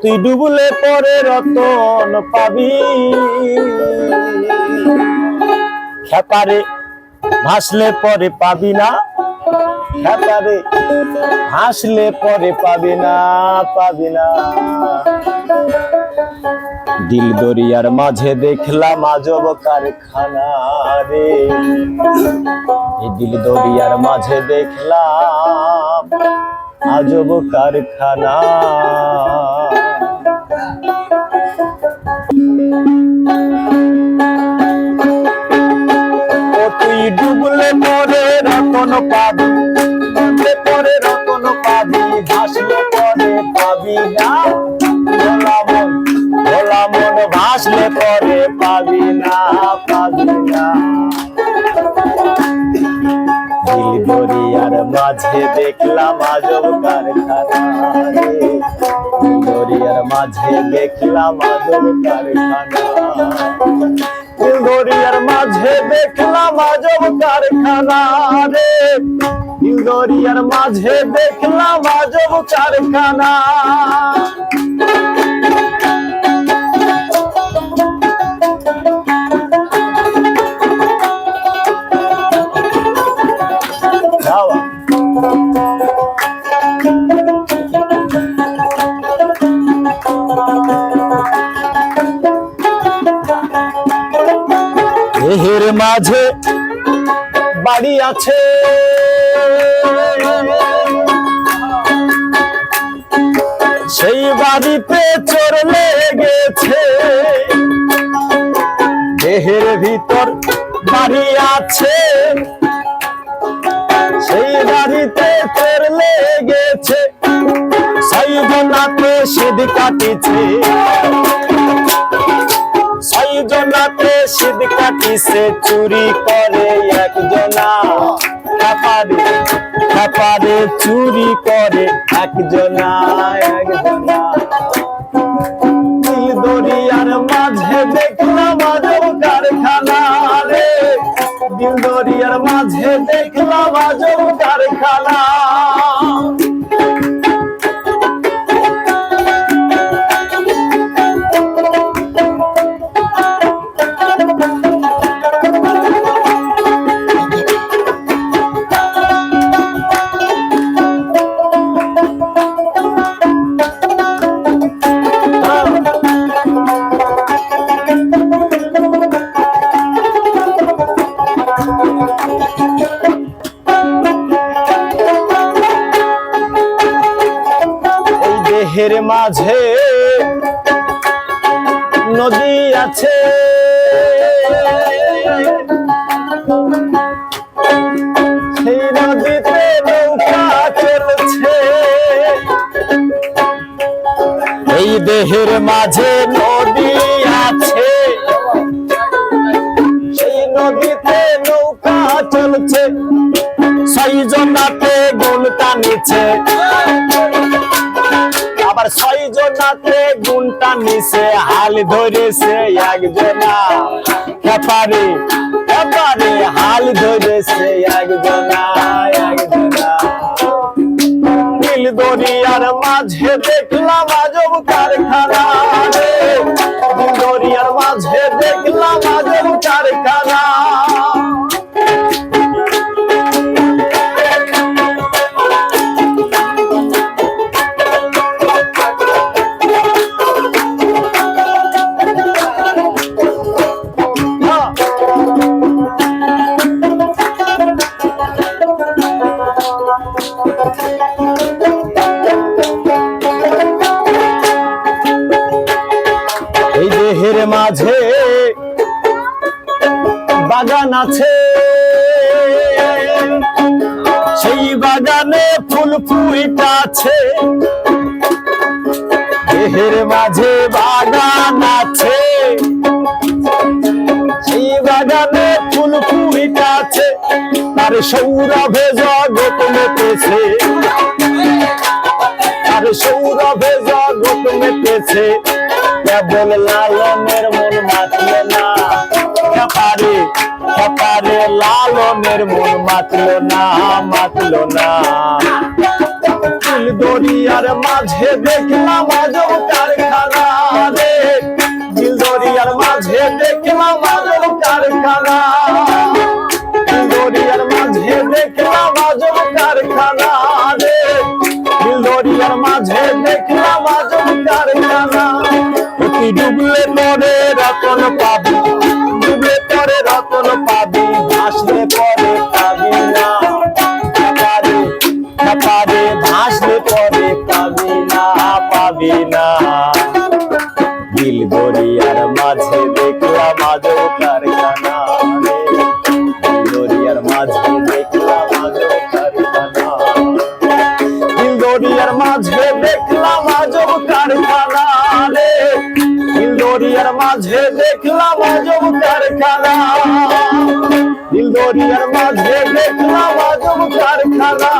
তুই ডুবলে পরে রতন পাবি। খেপারে ভাসলে পরে পাবি না খেপারে হাসলে পরে পাবি না পাবি না। দিল দরিয়ার মাঝে দেখলাম আজব কারখানা রে। দিল দরিয়ার মাঝে দেখলাম আজব কারখানা। তুই ডুবলে পরে রতন পাবি, ডুবলে পরে রতন পাবি, ভাসলে পরে পাবি না। ভোলা মন ভোলা মন ভাসলে পরে পাবি মাঝে দেখলাম আজব কারখানা। মাঝে দেখলাম আজব কারখানা। দরিয়ার মাঝে দেখলাম আজব কারখানা রে। দিল দরিয়ার মাঝে দেখলাম আজব কারখানা। মাঝে বাড়ি আছে। সেই বাড়িতে চোর লেগেছে। দেহের ভিতর বাড়ি আছে। সেই বাড়িতে চোর লেগেছে। সেই জনাতে সিদ কাটিছে। ছয়জনাতে সিদ কাটিছে চুরি করে একজনা। খাপারে খাপারে চুরি করে একজনা একজনা। দরিয়ার মাঝে দেখলাম আজব কারখানা রে। দরিয়ার মাঝে দেখলাম আজব কারখানা। মাঝে নদী আছে। সেই নদীতে নৌকা চলছে। এই দেহের মাঝে নদী আছে। সেই নদীতে নৌকা চলছে। সেই জনাতে গুণ টানিছে আবার ছয় জনাতে গুণটা নিছে হাল ধরেছে একজনা। খেপারে খেপারে হাল ধরেছে একজনা একজনা। দরিয়ার মাঝে দেখলাম আজব কারখানা দরিয়ার মাঝে দেখলাম আজব কারখানা। এই দেহের মাঝে বাগান আছে। সেই বাগানে ফুল ফুইটাছে দেহের মাঝে বাগান আছে। সেই বাগানে ফুল ফুইটাছে তার সৌরভে জগৎ মেতেছে। আর সৌরভে জগৎ মেতেছে। কেবল লালনের মন মাতল না। ব্যাপারে ব্যাপারে লালনের মন মাতল না মাতল না। দরিয়ার মাঝে দেখলাম আজব কারখানা রে। দরিয়ার মাঝে দেখলাম আজব কারখানা। দিল দরিয়ার মাঝে দেখলাম আজও কারখানা দরিয়ার মাঝে দেখলাম আজও কারখানা দিল দরিয়ার মাঝে দেখলাম আজব কারখানা রে। দিল দরিয়ার মাঝে দেখলাম আজব কারখানা দিল দরিয়ার মাঝে দেখলাম আজব কারখানা